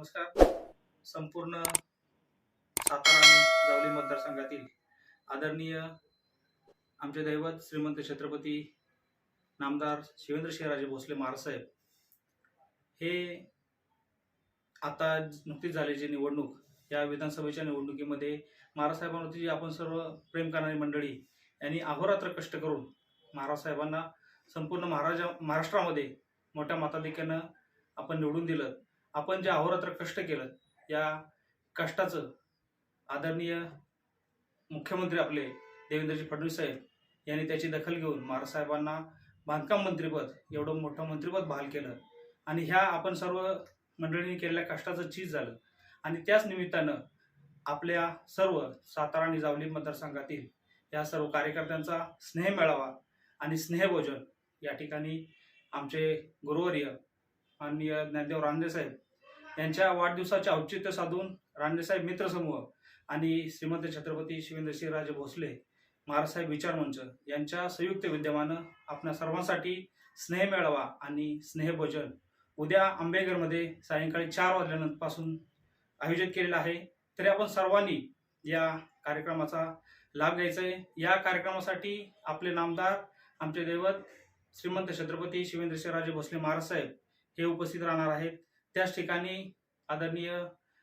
नमस्कार. संपूर्ण सातारा आणि जावली मतदारसंघातील आदरणीय आमचे दैवत श्रीमंत छत्रपती नामदार शिवेंद्र शिवराजे भोसले महाराजसाहेब हे आता नुकतीच झालेली निवडणूक या विधानसभेच्या निवडणुकीमध्ये महाराजसाहेबांवरती जी आपण सर्व प्रेम करणारी मंडळी यांनी अहोरात्र कष्ट करून महाराजसाहेबांना संपूर्ण महाराजा महाराष्ट्रामध्ये मोठ्या मताधिक्यानं आपण निवडून दिलं. आपण जे अहोरात्र कष्ट केलं या कष्टाचं आदरणीय मुख्यमंत्री आपले देवेंद्रजी फडणवीस साहेब यांनी त्याची दखल घेऊन महाराजसाहेबांना बांधकाम मंत्रीपद एवढं मोठं मंत्रीपद बहाल केलं. आणि ह्या आपण सर्व मंडळींनी केलेल्या कष्टाचं चीज झालं. आणि त्याच निमित्तानं आपल्या सर्व सातारा आणि जावली मतदारसंघातील या सर्व कार्यकर्त्यांचा स्नेह मेळावा आणि स्नेहभोजन या ठिकाणी आमचे गुरुवर्य माननीय ज्ञानदेव रांदेसाहेब यांच्या वाढदिवसाचे औचित्य साधून रांदेसाहेब मित्रसमूह आणि श्रीमंत छत्रपती शिवेंद्रसिंहराजे भोसले महाराजसाहेब विचार मंच यांच्या संयुक्त विद्यमानं आपल्या सर्वांसाठी स्नेह मेळावा आणि स्नेहभोजन उद्या आंबेगरमध्ये सायंकाळी चार वाजल्यापासून आयोजित केलेलं आहे. तरी आपण सर्वांनी या कार्यक्रमाचा लाभ घ्यायचा आहे. या कार्यक्रमासाठी आपले नामदार आमचे दैवत श्रीमंत छत्रपती शिवेंद्रसिंहराजे भोसले महाराज साहेब हे उपस्थित राहणार आहेत. त्याच ठिकाणी आदरणीय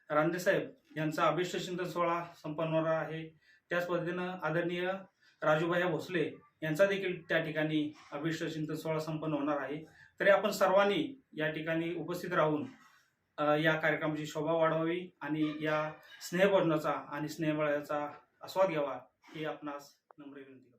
रांदेसाहेब यांचा अभिष्ट सोहळा संपन्न होणार आहे. त्याच पद्धतीनं आदरणीय राजूभाया भोसले यांचा देखील त्या ठिकाणी अभिष्ट चिंतन सोहळा संपन्न होणार आहे. तरी आपण सर्वांनी या ठिकाणी उपस्थित राहून या कार्यक्रमाची शोभा वाढवावी आणि या स्नेहभोजनाचा आणि स्नेहबळाचा आस्वाद घ्यावा ही आपणास नम्र विनंती